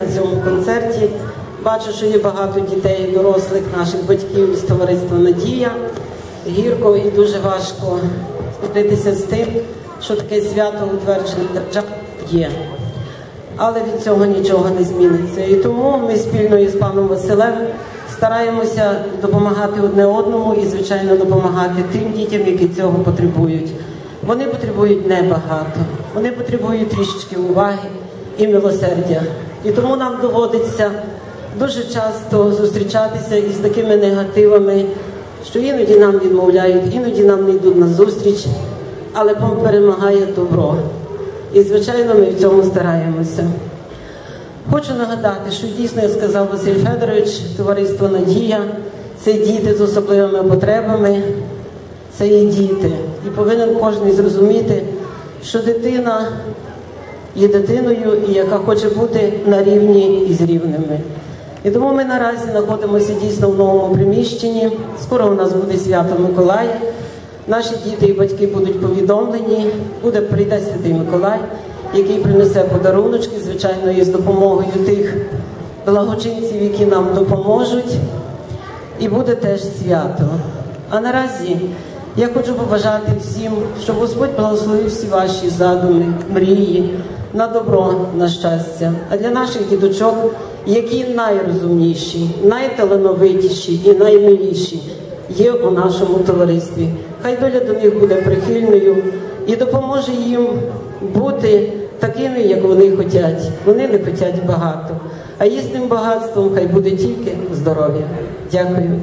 на цьому концерті. Бачу, що є багато дітей, дорослих наших батьків із товариства Надія. Гірко і дуже важко змиритися з тим, що таке свято утверджене державою є. Але від цього нічого не зміниться. І тому ми спільно із паном Василем стараємося допомагати одне одному і, звичайно, допомагати тим дітям, які цього потребують. Вони потребують небагато, вони потребують трішечки уваги і милосердя. І тому нам доводиться дуже часто зустрічатися із такими негативами, що іноді нам відмовляють, іноді нам не йдуть на зустріч, але перемагає добро. І, звичайно, ми в цьому стараємося. Хочу нагадати, що дійсно, як сказав Василь Федорович, товариство Надія це діти з особливими потребами, це є діти. І повинен кожен зрозуміти, що дитина є дитиною, і яка хоче бути на рівні із рівними. І тому ми наразі знаходимося дійсно в новому приміщенні. Скоро у нас буде свято Миколая. Наші діти і батьки будуть повідомлені, буде прийде Святий Миколай, який принесе подаруночки, звичайно, із допомогою тих благочинців, які нам допоможуть. І буде теж свято. А наразі я хочу побажати всім, щоб Господь благословив всі ваші задуми, мрії на добро, на щастя. А для наших діточок, які найрозумніші, найталановитіші і наймиліші є у нашому товаристві. Хай доля до них буде прихильною і допоможе їм бути такими, як вони хочуть. Вони не хочуть багато. А їхнім багатством хай буде тільки здоров'я. Дякую.